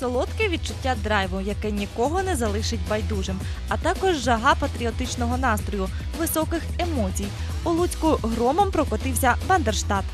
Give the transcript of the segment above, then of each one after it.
солодке відчуття драйву, яке нікого не залишить байдужим, а також жага патріотичного настрою, високих емоцій. У Луцьку громом прокотився Бандерштат.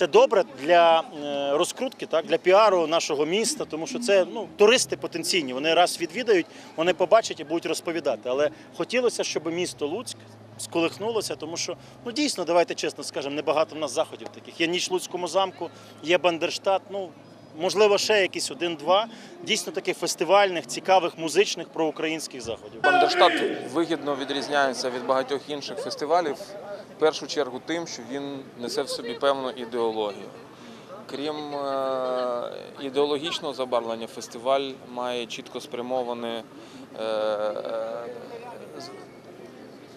Це добре для е, розкрутки, так, для піару нашого міста, тому що це ну, туристи потенційні. Вони раз відвідають, вони побачать і будуть розповідати. Але хотілося, щоб місто Луцьк сколихнулося, тому що ну дійсно, давайте чесно скажемо, небагато в нас заходів таких. Є ніч Луцькому замку, є Бандерштат. Ну можливо, ще якісь один-два дійсно таких фестивальних, цікавих, музичних проукраїнських заходів. Бандерштат вигідно відрізняється від багатьох інших фестивалів. Першу чергу тим, що він несе в собі певну ідеологію. Крім е, ідеологічного забарвлення, фестиваль має чітко спрямоване,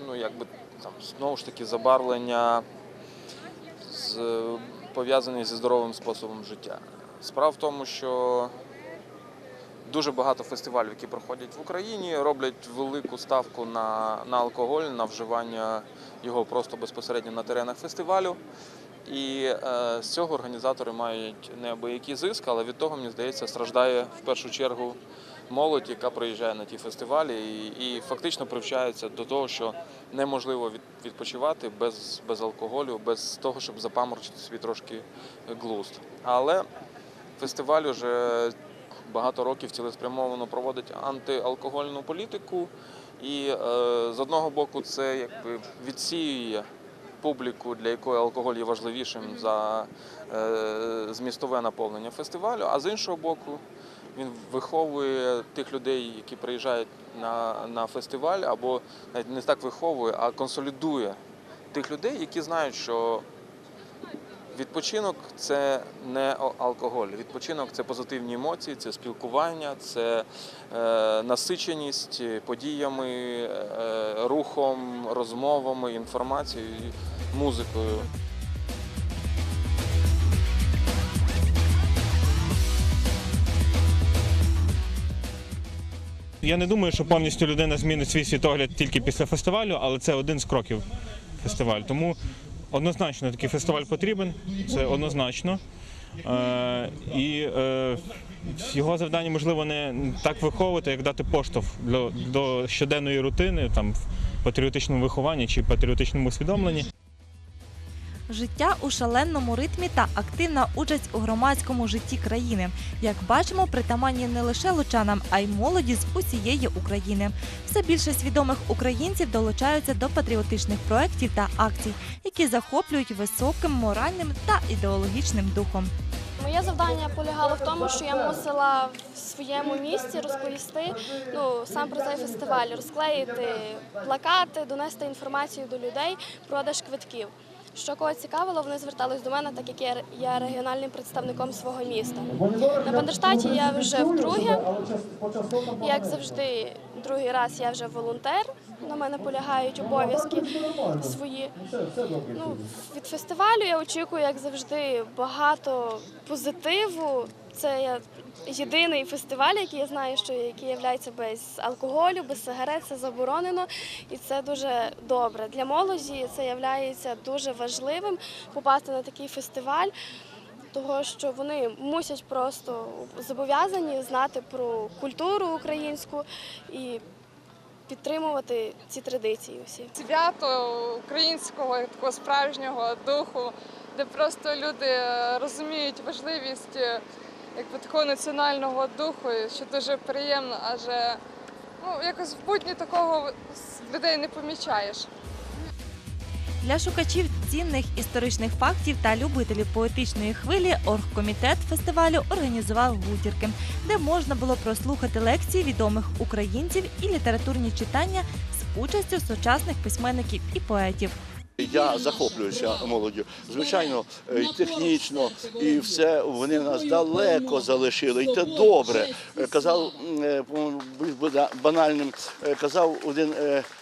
ну, якби, там, знову ж таки, забарвлення пов'язані зі здоровим способом життя. Справа в тому, що Дуже багато фестивалів, які проходять в Україні, роблять велику ставку на, на алкоголь, на вживання його просто безпосередньо на теренах фестивалю. І е, з цього організатори мають неабиякий зиск, але від того, мені здається, страждає в першу чергу молодь, яка приїжджає на ті фестивалі, і, і фактично привчається до того, що неможливо від, відпочивати без, без алкоголю, без того, щоб запаморочити собі трошки глузд. Але фестиваль уже багато років цілеспрямовано проводить антиалкогольну політику, і е, з одного боку це якби відсіює публіку, для якої алкоголь є важливішим за е, змістове наповнення фестивалю, а з іншого боку, він виховує тих людей, які приїжджають на, на фестиваль, або навіть не так виховує, а консолідує тих людей, які знають, що Відпочинок це не алкоголь. Відпочинок це позитивні емоції, це спілкування, це е, насиченість подіями, е, рухом, розмовами, інформацією, музикою. Я не думаю, що повністю людина змінить свій світогляд тільки після фестивалю, але це один з кроків фестивалю. Тому однозначно такий фестиваль потрібен, це однозначно. Е, і е, його завдання можливо не так виховувати, як дати поштовх до, до щоденної рутини, там в патріотичному вихованні чи патріотичному усвідомленні. Життя у шаленому ритмі та активна участь у громадському житті країни. Як бачимо, притаманні не лише лучанам, а й молоді з усієї України. Все більше свідомих українців долучаються до патріотичних проєктів та акцій, які захоплюють високим моральним та ідеологічним духом. Моє завдання полягало в тому, що я мусила в своєму місті розповісти ну сам про цей фестиваль, розклеїти плакати, донести інформацію до людей, продаж квитків. Що кого цікавило, вони звертались до мене, так як я регіональним представником свого міста. На Бандерштаті я вже вдруге. Як завжди, другий раз я вже волонтер. На мене полягають обов'язки свої. Ну, від фестивалю я очікую, як завжди, багато позитиву. Це я єдиний фестиваль, який я знаю, що який є без алкоголю, без сигарет, це заборонено, і це дуже добре. Для молоді це є дуже важливим попасти на такий фестиваль. Того, що вони мусять просто зобов'язані знати про культуру українську і підтримувати ці традиції усі. свято українського такого справжнього духу, де просто люди розуміють важливість е, якби такого національного духу, що дуже приємно, адже ну якось в будні такого людей не помічаєш. Для шукачів цінних історичних фактів та любителів поетичної хвилі оргкомітет фестивалю організував гутірки, де можна було прослухати лекції відомих українців і літературні читання з участю сучасних письменників і поетів. Я захоплююся молоддю. Звичайно, е, і технічно, і все вони нас далеко залишили. І це добре. Е, Казав е, банальним, казав один,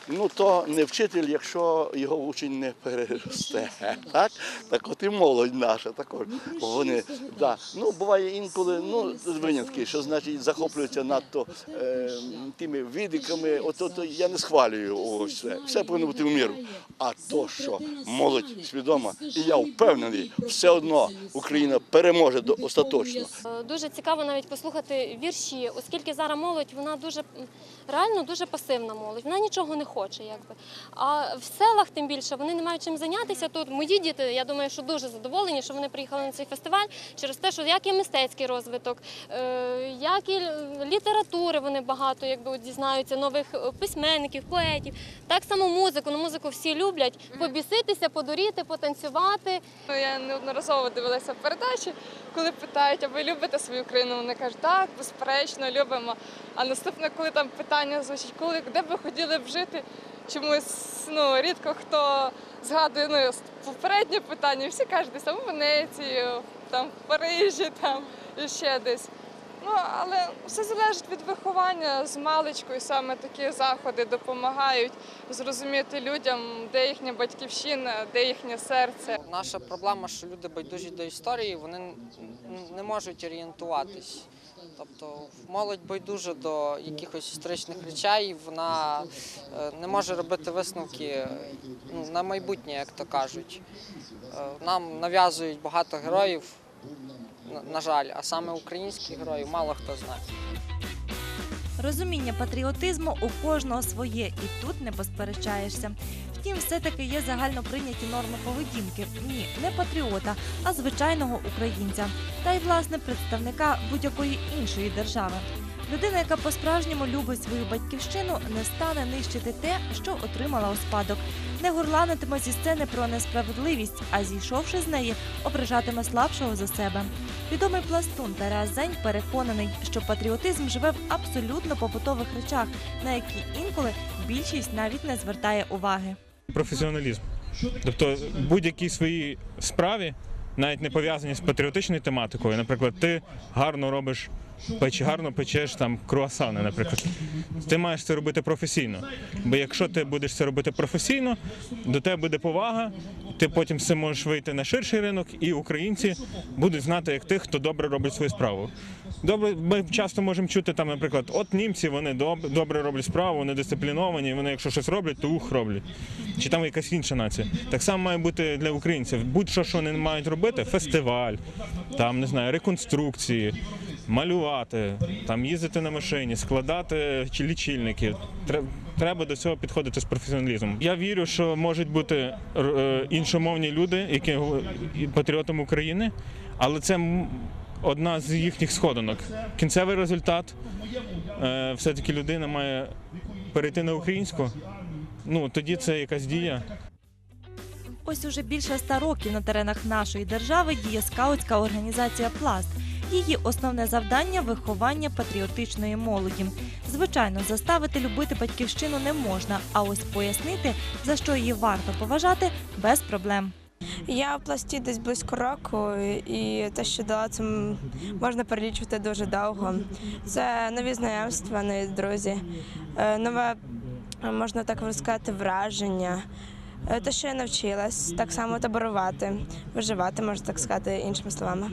ну то не вчитель, якщо його учень не переросте. Так, так от і молодь наша також. Вони да. Ну буває інколи, ну винятки, що значить захоплюються надто е, тими відиками. От, от я не схвалюю ось все. Все повинно бути в міру. А то, що молодь свідома, і я впевнений, все одно Україна переможе до остаточно. Е, Дуже цікаво навіть послухати вірші, оскільки зараз молодь вона дуже реально дуже пасивна молодь. Вона нічого не хоче, якби. А в селах тим більше вони не мають чим зайнятися. Тут мої діти, я думаю, що дуже задоволені, що вони приїхали на цей фестиваль через те, що як і мистецький розвиток, е, як і літератури вони багато якби дізнаються нових е, письменників, поетів. Так само музику. Ну музику всі люблять побіситися, подуріти, потанцювати. Я неодноразово дивилася передачі, коли питають, а ви любите свою країну? Вони кажуть, так, безперечно, любимо. А наступне, коли там питання звучить, коли де ви хотіли б жити, чомусь ну, рідко хто згадує ну, попереднє питання, всі кажуть, десь там у Венеції, там в Парижі, там і ще десь. Ну, але все залежить від виховання з маличкою. Саме такі заходи допомагають зрозуміти людям, де їхня батьківщина, де їхнє серце. Наша проблема, що люди байдужі до історії, вони не можуть орієнтуватись. Тобто молодь байдужа до якихось історичних речей, вона е, не може робити висновки ну, на майбутнє, як то кажуть. Е, Нам нав'язують багато героїв, на- жаль, а саме українських героїв мало хто знає. Розуміння патріотизму у кожного своє, і тут не посперечаєшся. Втім, все-таки є загально прийняті норми поведінки. Ні, не патріота, а звичайного українця, та й власне представника будь-якої іншої держави. Людина, яка по-справжньому любить свою батьківщину, не стане нищити те, що отримала у спадок, не горланитиме зі сцени про несправедливість, а зійшовши з неї, ображатиме слабшого за себе. Відомий пластун Тарас Зень переконаний, що патріотизм живе в абсолютно побутових речах, на які інколи більшість навіть не звертає уваги. професіоналізм. Тобто будь-якій своїй справі, навіть не пов'язані з патріотичною тематикою. Наприклад, ти гарно робиш печ, гарно печеш там круасани, наприклад. Ти маєш це робити професійно. Бо якщо ти будеш це робити професійно, до тебе буде повага, ти потім цим можеш вийти на ширший ринок, і українці будуть знати як тих, хто добре робить свою справу. Добре, ми часто можемо чути там, наприклад, от німці вони доб- добре роблять справу, вони дисципліновані, вони якщо щось роблять, то ух роблять. Чи там якась інша нація. Так само має бути для українців. Будь-що, що вони мають робити, фестиваль, там не знаю, реконструкції, малювати, там їздити на машині, складати чи лічильники. Треба до цього підходити з професіоналізмом. Я вірю, що можуть бути е, іншомовні люди, які патріотами України, але це одна з їхніх сходинок. Кінцевий результат е, все-таки людина має перейти на українську. Ну тоді це якась дія. Ось уже більше ста років на теренах нашої держави діє скаутська організація Пласт. Її основне завдання виховання патріотичної молоді. Звичайно, заставити любити батьківщину не можна, а ось пояснити, за що її варто поважати, без проблем. Я в пласті десь близько року, і те, що дала, це можна перелічувати дуже довго. Це нові знайомства, нові друзі, е, нове, можна так сказати, враження. Е, Те, що я навчилась, так само таборувати, виживати, можна так сказати, іншими словами.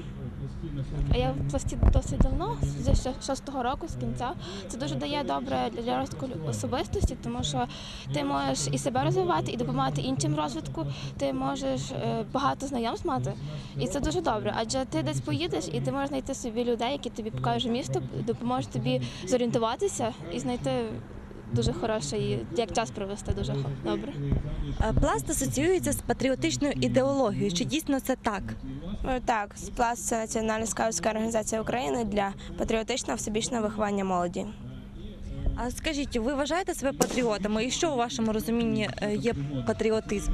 А я в пласті досить давно, з шостого року, з кінця. Це дуже дає добре для розвитку особистості, тому що ти можеш і себе розвивати, і допомагати іншим розвитку. Ти можеш е, багато знайомств мати, і це дуже добре. Адже ти десь поїдеш, і ти можеш знайти собі людей, які тобі покажуть місто, допоможуть тобі зорієнтуватися і знайти дуже хороше, і як час провести дуже добре. Е, Пласт асоціюється з патріотичною ідеологією. Чи дійсно це так? Е, Так, пласт це національна скаутська організація України для патріотичного всебічного виховання молоді. А скажіть, ви вважаєте себе патріотами? І що у вашому розумінні е, є патріотизм?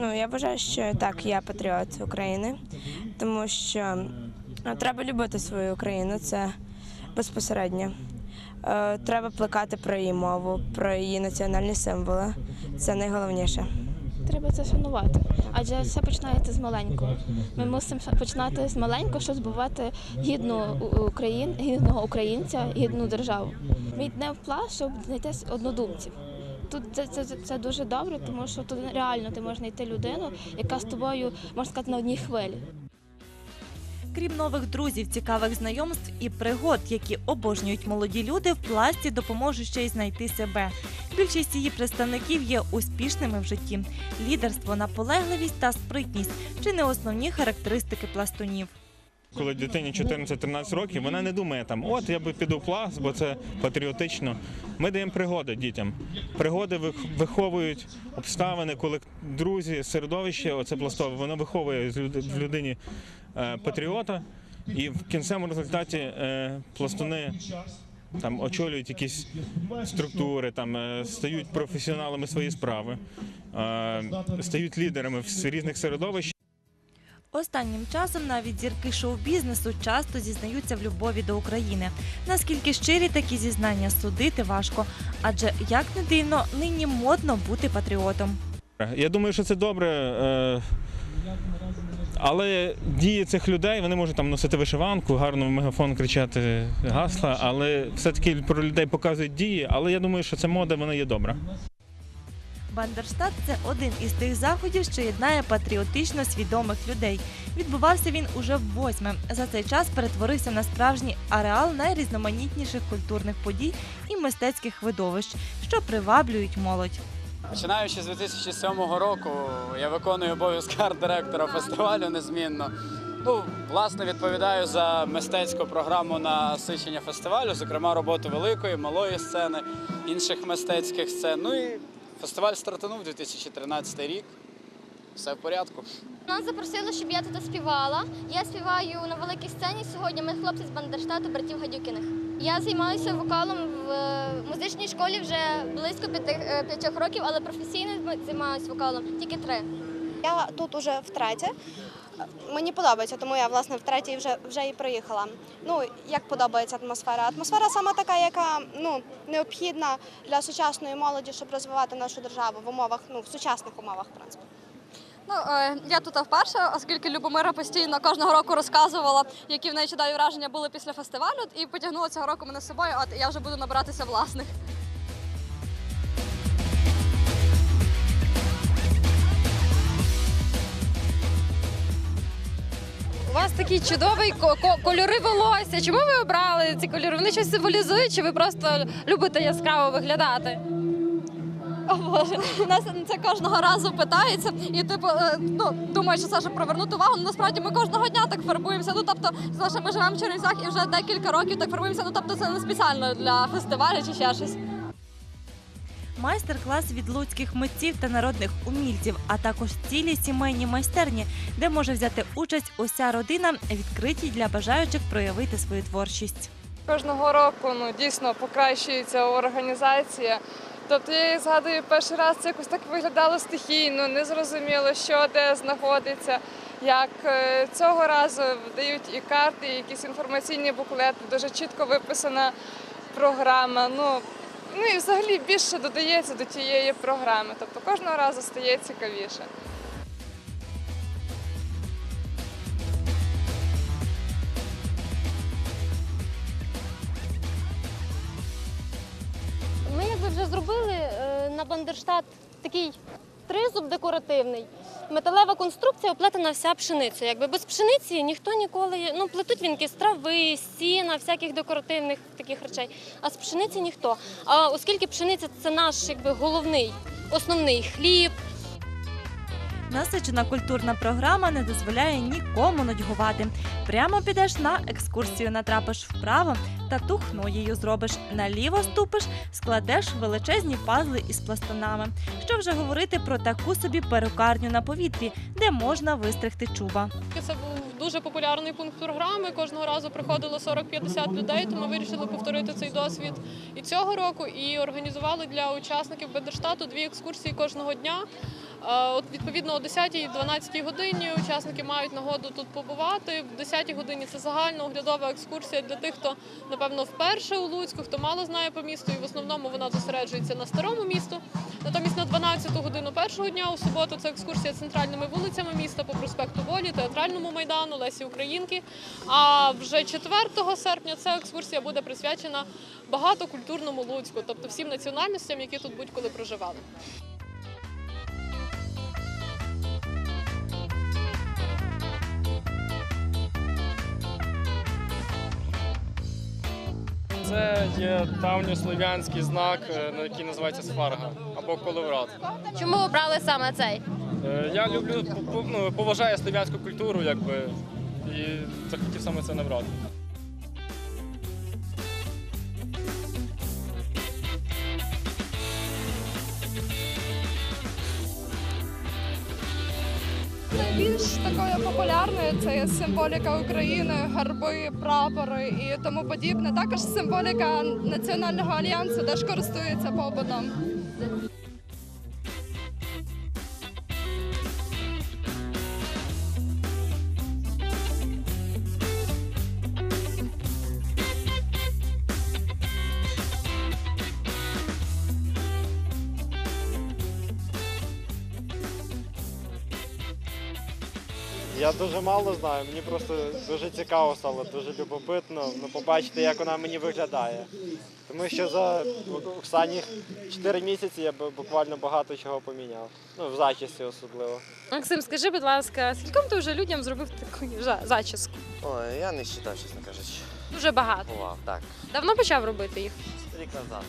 Ну, я вважаю, що так, я патріот України, тому що треба любити свою Україну, це безпосередньо. Е, Треба плекати про її мову, про її національні символи. Це найголовніше. Треба це шанувати, адже все починається з маленького. Ми мусимо починати з маленького, щоб збувати гідну Україн, гідного українця, гідну державу. Ми йдемо в щоб знайти однодумців. Тут це, це, це дуже добре, тому що тут реально ти можеш знайти людину, яка з тобою можна сказати на одній хвилі. Крім нових друзів, цікавих знайомств і пригод, які обожнюють молоді люди, в пласті допоможуть ще й знайти себе. Більшість її представників є успішними в житті. Лідерство, наполегливість та спритність чи не основні характеристики пластунів. Коли дитині 14-13 років, вона не думає там, от я би піду в пласт, бо це патріотично. Ми даємо пригоди дітям. Пригоди вих- виховують обставини, коли друзі, середовище, оце пластове, воно виховує в людині патріота, і в кінцевому результаті е, пластуни там очолюють якісь структури, там е, стають професіоналами своєї справи, е, стають лідерами в різних середовищ. Останнім часом навіть зірки шоу-бізнесу часто зізнаються в любові до України. Наскільки щирі такі зізнання судити важко, адже як не дивно, нині модно бути патріотом. Я думаю, що це добре. Але дії цих людей вони можуть там носити вишиванку, гарно в мегафон кричати гасла, але все-таки про людей показують дії. Але я думаю, що ця мода вона є добра. Бандерштат це один із тих заходів, що єднає патріотично свідомих людей. Відбувався він уже в восьме. За цей час перетворився на справжній ареал найрізноманітніших культурних подій і мистецьких видовищ, що приваблюють молодь. Починаючи з 2007 року, я виконую обов'язки арт-директора фестивалю незмінно. Ну, власне, відповідаю за мистецьку програму насичення фестивалю, зокрема роботу великої, малої сцени, інших мистецьких сцен. Ну і фестиваль стартанув 2013 рік. Все в порядку. Нас запросили, щоб я тут співала. Я співаю на великій сцені сьогодні. Ми хлопці з Бандерштату, братів Гадюкіних. Я займаюся вокалом в е, музичній школі вже близько е, п'ятьох років, але професійно займаюся вокалом тільки три. Я тут уже втретє. Мені подобається, тому я власне втретє вже вже і приїхала. Ну як подобається атмосфера? Атмосфера саме така, яка ну необхідна для сучасної молоді, щоб розвивати нашу державу в умовах, ну в сучасних умовах, в. Ну е, я тут вперше, оскільки Любомира постійно кожного року розказувала, які в неї чудові враження були після фестивалю, і потягнула цього року мене з собою. От я вже буду набиратися власних. У вас такий чудовий ко- ко- кольори волосся. Чому ви обрали ці кольори? Вони щось символізують, чи ви просто любите яскраво виглядати? О Боже, нас це кожного разу питається, і типу, е, ну думаю, що це щоб привернути увагу. Ну, насправді ми кожного дня так фарбуємося. Ну тобто, знаєш, ми живемо в Чернівцях і вже декілька років так фарбуємося. Ну тобто, це не спеціально для фестивалю чи ще щось. Майстер-клас від луцьких митців та народних умільців, а також цілі сімейні майстерні, де може взяти участь уся родина, відкриті для бажаючих проявити свою творчість. Кожного року ну, дійсно покращується організація. Тобто я згадую перший раз це якось так виглядало стихійно, не зрозуміло, що де знаходиться. Як е, цього разу дають і карти, і якісь інформаційні буклети, дуже чітко виписана програма. Ну, ну і взагалі більше додається до тієї програми. Тобто кожного разу стає цікавіше. Вже зробили е, на Бандерштат такий тризуб декоративний. Металева конструкція оплетена вся пшеницею. Якби без пшениці ніхто ніколи ну плетуть вінки з трави, з сіна, всяких декоративних таких речей. А з пшениці ніхто. А оскільки пшениця це наш якби головний, основний хліб, Насичена культурна програма не дозволяє нікому нудьгувати. Прямо підеш на екскурсію, натрапиш вправо та тухною зробиш. Наліво ступиш, складеш величезні пазли із пластунами. Що вже говорити про таку собі перукарню на повітрі, де можна вистригти чуба. Це був дуже популярний пункт програми. Кожного разу приходило 40-50 людей, тому вирішили повторити цей досвід і цього року. І організували для учасників Бендерштату дві екскурсії кожного дня. От відповідно о 10-12 годині учасники мають нагоду тут побувати. В 10 годині це загальна оглядова екскурсія для тих, хто напевно вперше у Луцьку, хто мало знає по місту, і в основному вона зосереджується на старому місту. Натомість на 12 годину першого дня у суботу це екскурсія центральними вулицями міста по проспекту Волі, театральному майдану, Лесі Українки. А вже 4 серпня ця екскурсія буде присвячена багатокультурному Луцьку, тобто всім національностям, які тут будь-коли проживали. Це є давньослов'янський знак, е, який називається сфарга або колеврат. Чому обрали саме цей? Е, Я люблю ну, поважаю слов'янську культуру, якби і захотів саме це набрати. Найбільш такою популярною це є символіка України, гарби, прапори і тому подібне. Також символіка національного альянсу теж користується попитом. Я дуже мало знаю, мені просто дуже цікаво стало, дуже любопитно ну, побачити, як вона мені виглядає. Тому що за останні 4 місяці я б- буквально багато чого поміняв. Ну, в зачісті особливо. Максим, скажи, будь ласка, скільком ти вже людям зробив таку зачіску? Ой, я не вважаю, чесно кажучи. Дуже багато. Бував, так. Давно почав робити їх. Рік назад.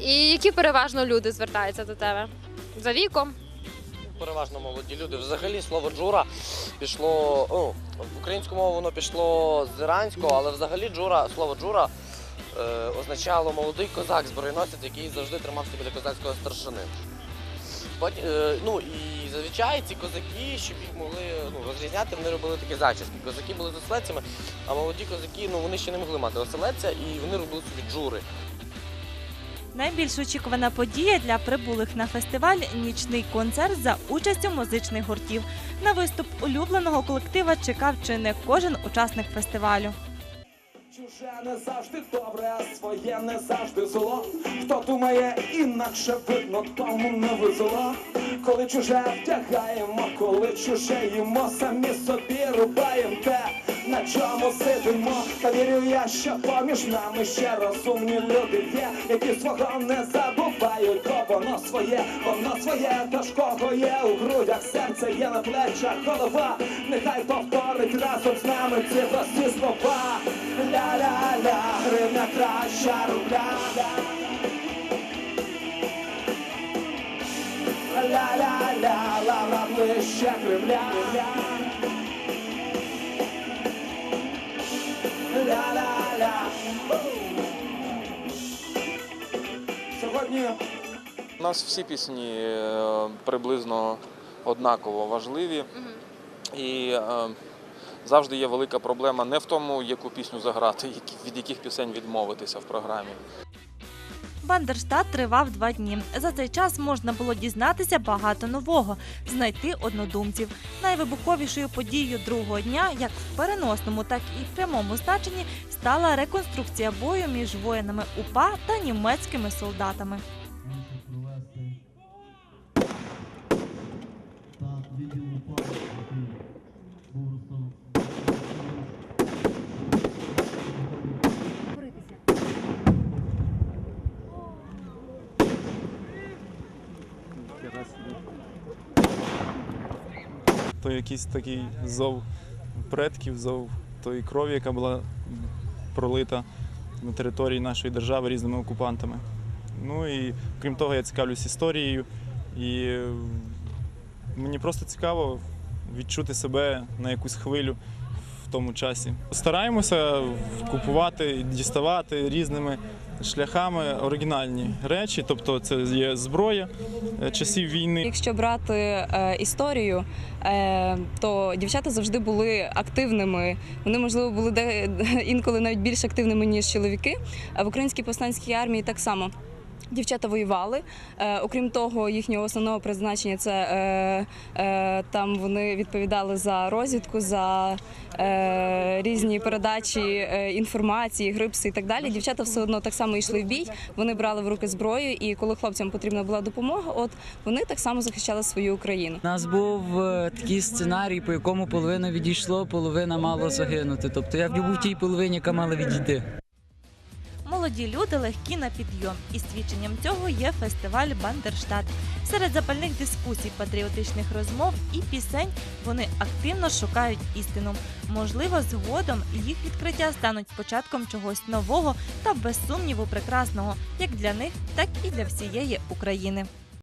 І які переважно люди звертаються до тебе? За віком? Переважно молоді люди. Взагалі слово джура пішло. Ну, в українську мову воно пішло з іранського, але взагалі джура, слово джура е, означало молодий козак, збройносець, який завжди тримався біля козацького старшини. Потім, е, ну і зазвичай ці козаки, щоб їх могли ну, розрізняти, вони робили такі зачіски. Козаки були з оселедцями, а молоді козаки ну, вони ще не могли мати оселедця, і вони робили собі джури. Найбільш очікувана подія для прибулих на фестиваль нічний концерт за участю музичних гуртів. На виступ улюбленого колектива чекав чи не кожен учасник фестивалю. Чуже не завжди добре, а своє не завжди зло. Хто думає інакше видно, тому не везло. Коли чуже втягаємо, коли чуже їмо, самі собі рубаємо те, на чому сидимо. Та вірю я, що поміж нами ще розумні люди є, які свого не забувають, бо воно своє, воно своє, тож кого є у грудях, серце є на плечах, голова, нехай повторить разом з нами ці прості слова. Ля-ля-ля, гривня краща рубля. Ля-ля-ля, лава ближче Кремля. Ля-ля-ля. Сьогодні У нас всі пісні е, приблизно однаково важливі. І е, завжди є велика проблема не в тому, яку пісню заграти, від яких пісень відмовитися в програмі. Бандерштат тривав два дні. За цей час можна було дізнатися багато нового, знайти однодумців. Найвибуховішою подією другого дня, як в переносному, так і в прямому значенні, стала реконструкція бою між воїнами УПА та німецькими солдатами. То якийсь такий зов предків, зов тої крові, яка була пролита на території нашої держави різними окупантами. Ну і крім того, я цікавлюсь історією, і е, мені просто цікаво відчути себе на якусь хвилю в тому часі. Стараємося купувати, діставати різними шляхами оригінальні речі, тобто це є зброя е, часів війни. Якщо брати е, історію, е, то дівчата завжди були активними. Вони, можливо, були де, інколи навіть більш активними, ніж чоловіки. А в українській повстанській армії так само. Дівчата воювали. Е, окрім того, їхнього основного призначення це е, е, там вони відповідали за розвідку, за е, різні передачі е, інформації, грипси і так далі. Дівчата все одно так само йшли в бій. Вони брали в руки зброю, і коли хлопцям потрібна була допомога, от вони так само захищали свою Україну. У нас був е, такий сценарій, по якому половина відійшло, половина мала загинути. Тобто я в тій половині, яка мала відійти. Молоді люди легкі на підйом, і свідченням цього є фестиваль Бандерштат. Серед запальних дискусій, патріотичних розмов і пісень вони активно шукають істину. Можливо, згодом їх відкриття стануть початком чогось нового та без сумніву прекрасного, як для них, так і для всієї України.